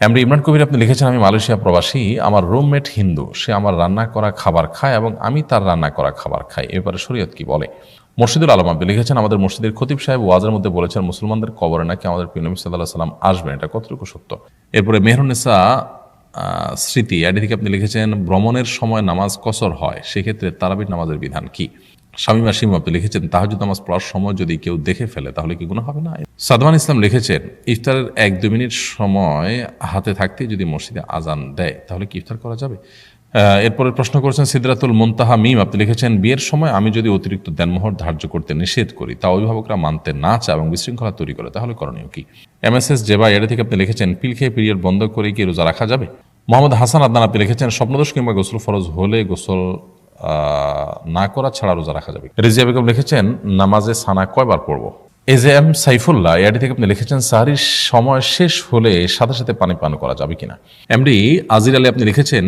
এমনি ইমরান কবির আপনি লিখেছেন আমি মালয়েশিয়া প্রবাসী আমার রুমমেট হিন্দু সে আমার রান্না করা খাবার খায় এবং আমি তার রান্না করা খাবার খাই। এবারে শরীয়ত কি বলে? মসজিদুল আলম আপনি লিখেছেন আমাদের মসজিদের খতিব সাহেব ওয়াজের মধ্যে বলেছেন মুসলমানদের কবরে নাকি আমাদের প্রিয় নবী সাল্লাহ সাল্লাম আসবেন? এটা কতটুকু সত্য? এরপরে মেহরুন্নেসা আহ, স্মৃতি এটি থেকে আপনি লিখেছেন ভ্রমণের সময় নামাজ কসর হয় সেক্ষেত্রে তারাবির নামাজের বিধান কি? স্বামী মাসিম আপনি লিখেছেন, তাহাজুদ নামাজ পড়ার সময় যদি কেউ দেখে ফেলে, তাহলে কি গুণ হবে না? সাদমান ইসলাম লিখেছেন, ইফতারের এক দু মিনিট সময় হাতে থাকতে যদি মসজিদে আজান দেয়, তাহলে কি ইফতার করা যাবে? এরপরে প্রশ্ন করেছেন, সিদ্রাতুল মুনতাহা মিম আপনি লিখেছেন, বিয়ের সময় আমি যদি অতিরিক্ত দেনমোহর ধার্য করতে নিষেধ করি, তা অভিভাবকরা মানতে না চায় এবং বিশৃঙ্খলা তৈরি করে, তাহলে করণীয় কি? এম এস এস জেবা এটা থেকে আপনি লিখেছেন, পিল খেয়ে পিরিয়ড বন্ধ করে কি রোজা রাখা যাবে? মোহাম্মদ হাসান আদনান, আপনি লিখেছেন, স্বপ্নদোষ কিংবা গোসল ফরজ হলে গোসল না করা ছাড়া রোজা রাখা যাবে। রেজিয়া বেগম লিখেছেন, নামাজে সানা কয়বার পড়ব? এজ এম সাইফুল্লাহ এআডি থেকে আপনি লিখেছেন, সাহারির সময় শেষ হলে সাথে সাথে পানি পান করা যাবে কিনা? এমডি আজির আলী আপনি লিখেছেন,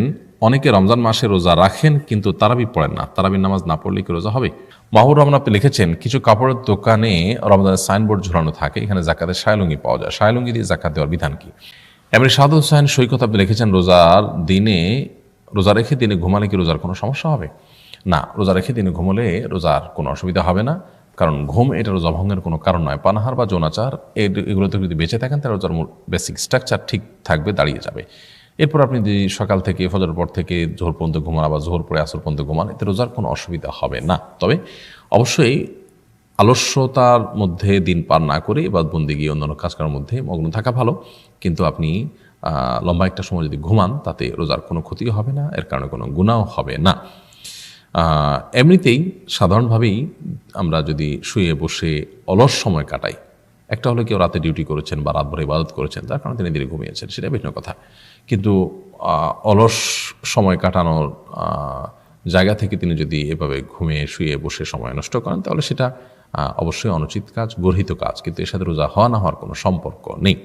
অনেকে রমজান মাসে রোজা রাখেন, কিন্তু তারাবি পড়েন না। তারাবির নামাজ না পড়লে কি রোজা হবে? মাহুর রহমান আপনি লিখেছেন, কিছু কাপড়ের দোকানে রমজানের সাইনবোর্ড ঝুলানো থাকে, এখানে জাকাতের শায়লুঙ্গি পাওয়া যায়। শায়লুঙ্গি দিয়ে জাকাত দেওয়ার বিধান কি? এমনি সাদু হোসেন সৈকত আপনি লিখেছেন, রোজার দিনে রোজা রেখে দিনে ঘুমালে কি রোজার কোনো সমস্যা হবে? না, রোজা রেখে দিনে ঘুমলে রোজার কোনো অসুবিধা হবে না। কারণ ঘুম এটা রোজা ভঙ্গের কোনো কারণ নয়। পানাহার বা যৌনাচার এ- এগুলোতে যদি বেঁচে থাকেন, তাহলে রোজার বেসিক স্ট্রাকচার ঠিক থাকবে, দাঁড়িয়ে যাবে। এরপর আপনি যদি সকাল থেকে ফজর পর থেকে জোহর পর্যন্ত ঘুমান বা জোহর পরে আসর পর্যন্ত ঘুমান, এতে রোজার কোনো অসুবিধা হবে না। তবে অবশ্যই আলস্যতার মধ্যে দিন পার না করে বা বন্দি গিয়ে অন্যান্য কাজকর্মের মধ্যে মগ্ন থাকা ভালো। কিন্তু আপনি লম্বা একটা সময় যদি ঘুমান, তাতে রোজার কোনো ক্ষতিও হবে না, এর কারণে কোনো গুণাও হবে না। এমনিতেই সাধারণভাবেই আমরা যদি শুয়ে বসে অলস সময় কাটাই, একটা হলো কেউ রাতে ডিউটি করেছেন বা রাত ভরে ইবাদত করেছেন তার কারণে তিনি ধীরে ঘুমিয়েছেন, সেটা ভিন্ন কথা। কিন্তু অলস সময় কাটানোর জায়গা থেকে তিনি যদি এভাবে ঘুমিয়ে শুয়ে বসে সময় নষ্ট করেন, তাহলে সেটা অবশ্যই অনুচিত কাজ, গর্হিত কাজ। কিন্তু এর সাথে রোজা হওয়া না হওয়ার কোনো সম্পর্ক নেই।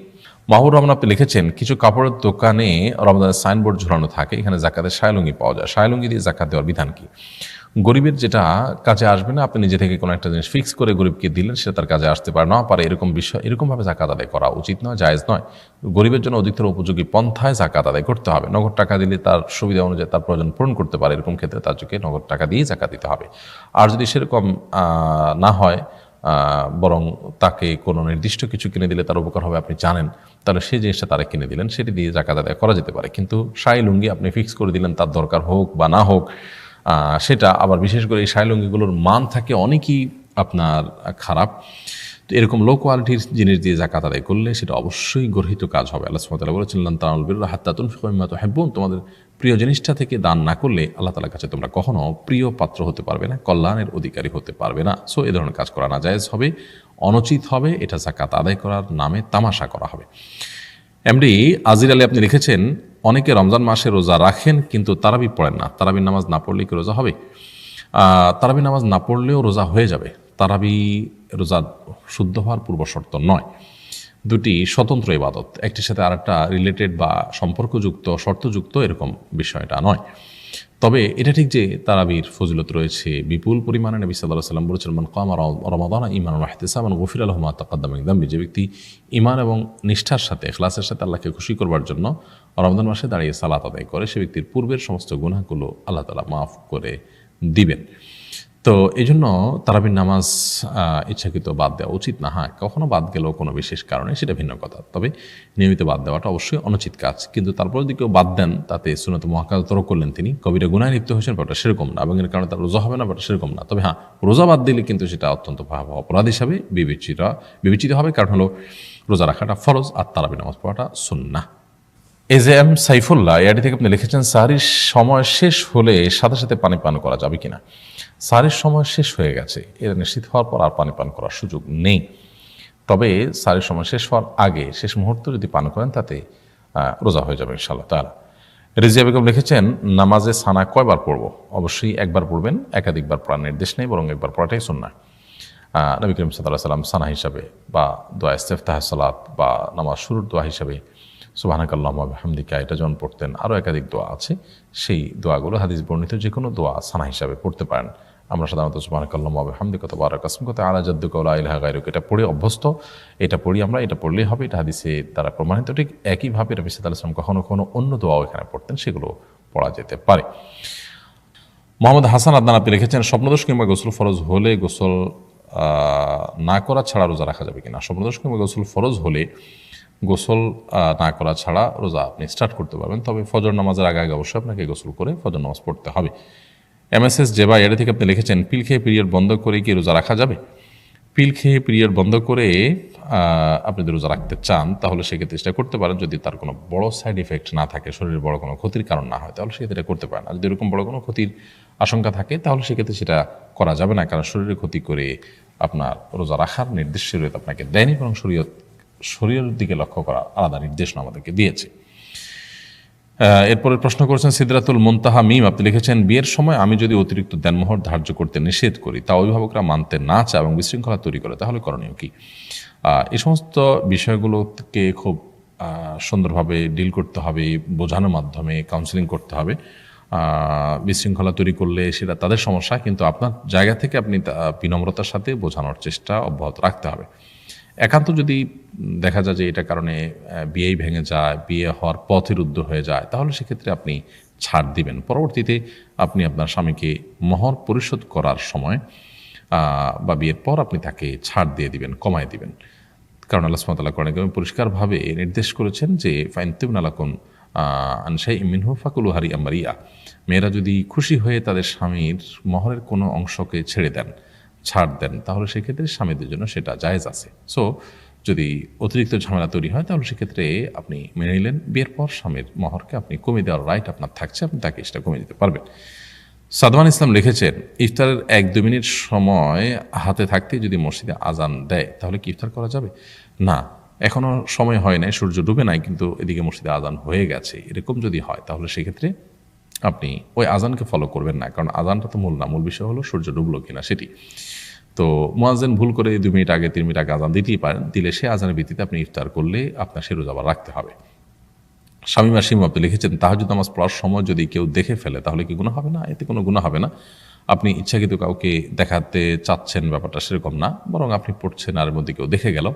মাহুর রহমান আপনি লিখেছেন, কিছু কাপড়ের দোকানে রমজানের সাইনবোর্ড ঝুলানো থাকে, এখানে জাকাতের শায়লুঙ্গি পাওয়া যায়। শায়লুঙ্গি দিয়ে জাকাত দেওয়ার বিধান কি? গরিবের যেটা কাজে আসবে না, আপনি নিজে থেকে কোনো একটা জিনিস ফিক্স করে গরিবকে দিলেন সেটা তার কাজে আসতে পারে। না পারে এরকম বিষয়, এরকমভাবে জাকাত আদায় করা উচিত নয়, জায়েজ নয়। গরিবের জন্য অধিকতর উপযোগী পন্থায় জাকাত আদায় করতে হবে। নগদ টাকা দিলে তার সুবিধা অনুযায়ী তার প্রয়োজন পূরণ করতে পারে, এরকম ক্ষেত্রে তার চোখে নগদ টাকা দিয়েই জাকাত দিতে হবে। আর যদি সেরকম না হয় বরং তাকে কোনো নির্দিষ্ট কিছু কিনে দিলে তার উপকার হবে, আপনি জানেন। তাহলে সেই জিনিসটা তারা কিনে দিলেন, সেটি দিয়ে জাকাত আদায় করা যেতে পারে। কিন্তু সাই লুঙ্গি আপনি ফিক্স করে দিলেন, তার দরকার হোক বা না হোক সেটা আবার বিশেষ করে এই সাই লুঙ্গিগুলোর মান থাকে অনেকই আপনার খারাপ। তো এরকম লো কোয়ালিটির জিনিস দিয়ে জাকাত আদায় করলে সেটা অবশ্যই গর্হিত কাজ হবে। আল্লাহ সুমতাল্লাহ বলেছেন তানুল বির হাত্তাতুন ফিকমিমাত হেব্বুন তোমাদের প্রিয় জিনিসটা থেকে দান না করলে আল্লাহ তালার কাছে তোমরা কখনো প্রিয় পাত্র হতে পারবে না, কল্যাণের অধিকারী হতে পারবে না। সো এ ধরনের কাজ করা না জায়েজ হবে, অনুচিত হবে, এটা জাকাত আদায় করার নামে তামাশা করা হবে। এমডি আজির আলী আপনি লিখেছেন, অনেকে রমজান মাসে রোজা রাখেন, কিন্তু তারাবি পড়েন না। তারাবির নামাজ না পড়লে কি রোজা হবে? তারাবি নামাজ না পড়লেও রোজা হয়ে যাবে। তারাবি রোজা শুদ্ধ হওয়ার পূর্ব শর্ত নয়। দুটি স্বতন্ত্র ইবাদত, একটির সাথে আরেকটা রিলেটেড বা সম্পর্কযুক্ত, শর্তযুক্ত এরকম বিষয়টা নয়। তবে এটা ঠিক যে তারাবির ফজিলত রয়েছে, বিপুল পরিমাণে নবী সাল্লাহ সাল্লাম বলেছেন, মান কাম রমাদান ইমান রাহতেসামান গফির আলহমা তাকাদ্দাম ইকদাম যে ব্যক্তি ইমান এবং নিষ্ঠার সাথে ক্লাসের সাথে আল্লাহকে খুশি করবার জন্য রমজান মাসে দাঁড়িয়ে সালাত আদায় করে, সে ব্যক্তির পূর্বের সমস্ত গুনাহগুলো আল্লাহ তালা মাফ করে দিবেন। তো এই জন্য তারাবির নামাজ ইচ্ছাকৃত বাদ দেওয়া উচিত না। হ্যাঁ কখনো বাদ গেলেও কোনো বিশেষ কারণে সেটা ভিন্ন কথা। তবে নিয়মিত বাদ দেওয়াটা অবশ্যই অনুচিত কাজ। কিন্তু তারপর যদি কেউ বাদ দেন, তাতে সুনত মহাকাল তর করলেন তিনি, কবিরা গুনায় লিপ্ত হয়েছেন, ব্যাপারটা সেরকম না। এবং এর কারণে তার রোজা হবে না, ব্যাপারটা সেরকম না। তবে হ্যাঁ রোজা বাদ দিলে কিন্তু সেটা অত্যন্ত ভয়াবহ অপরাধ হিসাবে বিবেচিত বিবেচিত হবে। কারণ হলো রোজা রাখাটা ফরজ আর তারাবি নামাজ পড়াটা সুন্না এজ এম সাইফুল্লাহ এআডি থেকে আপনি লিখেছেন সাহারির সময় শেষ হলে সাথে সাথে পানি পান করা যাবে কিনা? সাহারির সময় শেষ হয়ে গেছে এর নিশ্চিত হওয়ার পর আর পানি পান করার সুযোগ নেই। তবে সাহারির সময় শেষ হওয়ার আগে, শেষ মুহূর্ত যদি পান করেন, তাতে রোজা হয়ে যাবে ইনশাআল্লাহ তালা রেজিয়া বেগম লিখেছেন, নামাজে সানা কয়বার পড়ব? অবশ্যই একবার পড়বেন, একাধিকবার পড়ার নির্দেশ নেই, বরং একবার পড়াটাই সুন্না নবী করিম সাল্লাহ সাল্লাম সানা হিসাবে বা দোয়া ইস্তেফতাহ, সালাত বা নামাজ শুরুর দোয়া হিসাবে সুবাহানাকাল্লাহ হামদিকা এটা যখন পড়তেন আরও একাধিক দোয়া আছে। সেই দোয়াগুলো হাদিস বর্ণিত যে কোনো দোয়া সানা হিসাবে পড়তে পারেন। আমরা সাধারণত সুবাহানকাল্লাম হামদি কত বার কাসম কত আলা জাদ্দুকলা ইলাহা গায়রুক, এটা পড়ে অভ্যস্ত। এটা পড়ি আমরা, এটা পড়লেই হবে। এটা হাদিসে তারা প্রমাণিত, ঠিক একইভাবে রবি সাদ কখনো কখনো অন্য দোয়াও এখানে পড়তেন, সেগুলো পড়া যেতে পারে। মোহাম্মদ হাসান আদনান আপনি লিখেছেন, স্বপ্নদোষ কিংবা গোসল ফরজ হলে গোসল না করা ছাড়া রোজা রাখা যাবে কিনা? স্বপ্নদোষ কিংবা গোসল ফরজ হলে গোসল না করা ছাড়া রোজা আপনি স্টার্ট করতে পারবেন। তবে ফজর নামাজের আগে আগে অবশ্যই আপনাকে গোসল করে ফজর নামাজ পড়তে হবে। এমএসএস জেবা এর থেকে আপনি লিখেছেন, পিল খেয়ে পিরিয়ড বন্ধ করে কি রোজা রাখা যাবে? পিল খেয়ে পিরিয়ড বন্ধ করে আপনি যদি রোজা রাখতে চান, তাহলে সেক্ষেত্রে চেষ্টা করতে পারেন। যদি তার কোনো বড় সাইড এফেক্ট না থাকে, শরীরের বড় কোনো ক্ষতির কারণ না হয়, তাহলে সেক্ষেত্রে এটা করতে পারেন। আর যদি এরকম বড় কোনো ক্ষতির আশঙ্কা থাকে, তাহলে সেক্ষেত্রে সেটা করা যাবে না, কারণ শরীরের ক্ষতি করে আপনার রোজা রাখার নির্দেশ শরীয়ত আপনাকে দেয়নি, বরং শরীয়ত শরীরের দিকে লক্ষ্য করা আলাদা নির্দেশনা আমাদেরকে দিয়েছে। এরপরে প্রশ্ন করেছেন, সিদ্রাতুল মুনতাহা মিম, আপনি লিখেছেন, বিয়ের সময় আমি যদি অতিরিক্ত দেনমোহর ধার্য করতে নিষেধ করি, তা অভিভাবকরা মানতে না চায় এবং বিশৃঙ্খলা তৈরি করে, তাহলে করণীয় কি? এই সমস্ত বিষয়গুলোকে খুব সুন্দরভাবে ডিল করতে হবে, বোঝানোর মাধ্যমে কাউন্সিলিং করতে হবে। বিশৃঙ্খলা তৈরি করলে সেটা তাদের সমস্যা, কিন্তু আপনার জায়গা থেকে আপনি বিনম্রতার সাথে বোঝানোর চেষ্টা অব্যাহত রাখতে হবে। একান্ত যদি দেখা যায় যে এটা কারণে বিয়েই ভেঙে যায়, বিয়ে হওয়ার পথে রুদ্ধ হয়ে যায়, তাহলে সেক্ষেত্রে আপনি ছাড় দিবেন। পরবর্তীতে আপনি আপনার স্বামীকে মহর পরিশোধ করার সময় বা বিয়ের পর আপনি তাকে ছাড় দিয়ে দিবেন, কমায় দিবেন। কারণ আল্লাহ সুমতাল্লাহ করেন পরিষ্কারভাবে নির্দেশ করেছেন যে ফাইনতুম নালাকুন আনসাই মিনহু ফাকুলু হারি আমারিয়া মেয়েরা যদি খুশি হয়ে তাদের স্বামীর মহরের কোনো অংশকে ছেড়ে দেন ছাড় দেন, তাহলে সেক্ষেত্রে স্বামীদের জন্য সেটা জায়েজ আছে। সো যদি অতিরিক্ত ঝামেলা তৈরি হয়, তাহলে সেক্ষেত্রে আপনি মেনে নিলেন, বিয়ের পর স্বামীর মহরকে আপনি কমিয়ে দেওয়ার রাইট আপনার থাকছে, আপনি তাকে সেটা কমিয়ে দিতে পারবেন। সাদমান ইসলাম লিখেছেন, ইফতারের এক দু মিনিট সময় হাতে থাকতে যদি মসজিদে আজান দেয়, তাহলে কি ইফতার করা যাবে? না এখনও সময় হয় নাই, সূর্য ডুবে নাই, কিন্তু এদিকে মসজিদে আজান হয়ে গেছে, এরকম যদি হয়, তাহলে সেক্ষেত্রে আপনি ওই আজানকে ফলো করবেন না, কারণ আজানটা তো মূল না, মূল বিষয় হলো সূর্য ডুবলো কিনা সেটি। তো মোয়াজেন ভুল করে দুই মিনিট আগে, তিন মিনিট আগে আজান দিতেই পারেন, দিলে সে আজানের ভিত্তিতে আপনি ইফতার করলে আপনার সে রোজা আবার রাখতে হবে। স্বামী মাসিম আপনি লিখেছেন তাহাজুদ নামাজ পড়ার সময় যদি কেউ দেখে ফেলে, তাহলে কি গুণা হবে না? এতে কোনো গুণা হবে না। আপনি ইচ্ছাকৃত কাউকে দেখাতে চাচ্ছেন, ব্যাপারটা সেরকম না, বরং আপনি পড়ছেন আর মধ্যে কেউ দেখে গেল,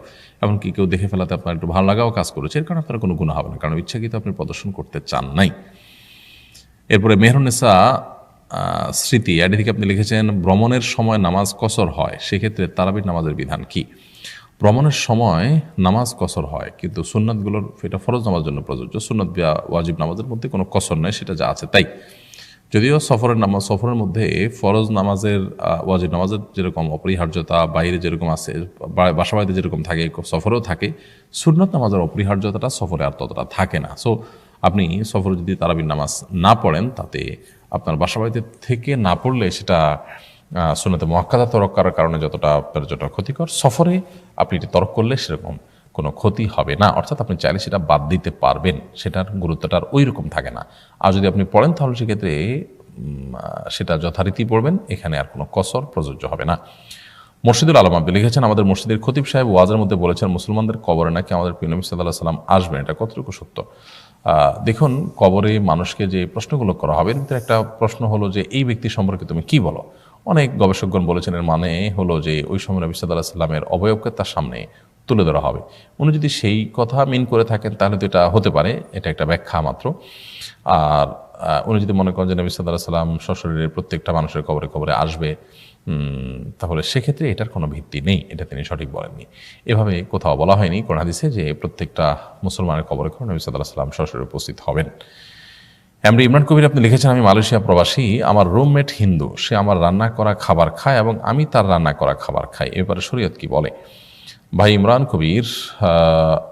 এমনকি কেউ দেখে ফেলাতে আপনার একটু ভালো লাগাও কাজ করেছে, এর কারণে আপনার কোনো গুণা হবে না, কারণ ইচ্ছাকৃত আপনি প্রদর্শন করতে চান নাই। এরপরে মেহরুনেসা স্মৃতি। আইডি থেকে আপনি লিখেছেন, ভ্রমণের সময় নামাজ কসর হয়। সেক্ষেত্রে তারাবির নামাজের বিধান কি? ভ্রমণের সময় নামাজ কসর হয়, কিন্তু সুন্নাতগুলোর, এটা ফরজ নামাজের জন্য প্রযোজ্য। সুন্নত বা ওয়াজিব নামাজের মধ্যে কোনো কসর নেই, সেটা যা আছে তাই। যদিও সফরের নামাজ সফরের মধ্যে ফরজ নামাজের ওয়াজিব নামাজের যেরকম অপরিহার্যতা, বাইরে যেরকম আছে বাসা বাড়িতে যেরকম থাকে, সফরেও থাকে, সুন্নত নামাজের অপরিহার্যতাটা সফরে আর ততটা থাকে না। সো আপনি সফরে যদি তারাবির নামাজ না পড়েন, তাতে আপনার বাসা বাড়িতে থেকে না পড়লে সেটা সুন্নতে মহাক্কাদা তরক করার কারণে যতটা আপনার যতটা ক্ষতিকর। সফরে আপনি এটি তরক করলে সেরকম কোনো ক্ষতি হবে না। অর্থাৎ আপনি চাইলে সেটা বাদ দিতে পারবেন। সেটার গুরুত্বটা আর ওই রকম থাকে না। আর যদি আপনি পড়েন, তাহলে সেক্ষেত্রে সেটা যথারীতি পড়বেন। এখানে আর কোনো কসর প্রযোজ্য হবে না। মসজিদুল আলম আব্দুল লিখেছেন, আমাদের মসজিদের খতিব সাহেব ওয়াজের মধ্যে বলেছেন, মুসলমানদের কবরে নাকি আমাদের প্রিয় নবী সাল্লাহ সাল্লাম আসবেন। এটা কতটুকু সত্য? দেখুন, কবরে মানুষকে যে প্রশ্নগুলো করা হবে, এর একটা প্রশ্ন হলো যে, এই ব্যক্তি সম্পর্কে তুমি কি বলো? অনেক গবেষকগণ বলেছেন, এর মানে হলো যে, ওই সময় নবী সাল্লাহ সাল্লামের অবয়বকে তার সামনে তুলে ধরা হবে। উনি যদি সেই কথা মিন করে থাকেন, তাহলে তো এটা হতে পারে, এটা একটা ব্যাখ্যা মাত্র। আর উনি যদি মনে করেন যে, নবী সাল্লাহ সাল্লাম সশরীরের প্রত্যেকটা মানুষের কবরে কবরে আসবে তাহলে সেক্ষেত্রে এটার কোনো ভিত্তি নেই, এটা তিনি সঠিক বলেননি। এভাবে কোথাও বলা হয়নি কোন হাদিসে যে প্রত্যেকটা মুসলমানের কবরে কবরে নবী সাল্লাহ সাল্লাম সশরীরে উপস্থিত হবেন। এমনি ইমরান কবির আপনি লিখেছেন, আমি মালয়েশিয়া প্রবাসী, আমার রুমমেট হিন্দু, সে আমার রান্না করা খাবার খায় এবং আমি তার রান্না করা খাবার খাই। এবারে শরীয়ত কি বলে? ভাই ইমরান কবির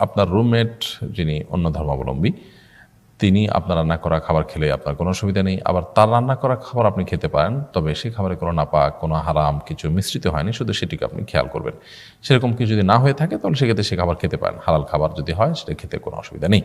আপনার রুমমেট যিনি অন্য ধর্মাবলম্বী তিনি আপনার রান্না করা খাবার খেলে আপনার কোনো অসুবিধা নেই। আবার তার রান্না করা খাবার আপনি খেতে পারেন, তবে সেই খাবারে কোনো নাপাক, কোনো হারাম কিছু মিশ্রিত হয়নি, শুধু সেটিকে আপনি খেয়াল করবেন। সেরকম কিছু যদি না হয়ে থাকে, তাহলে সেক্ষেত্রে সে খাবার খেতে পারেন। হালাল খাবার যদি হয়, সেটা খেতে কোনো অসুবিধা নেই।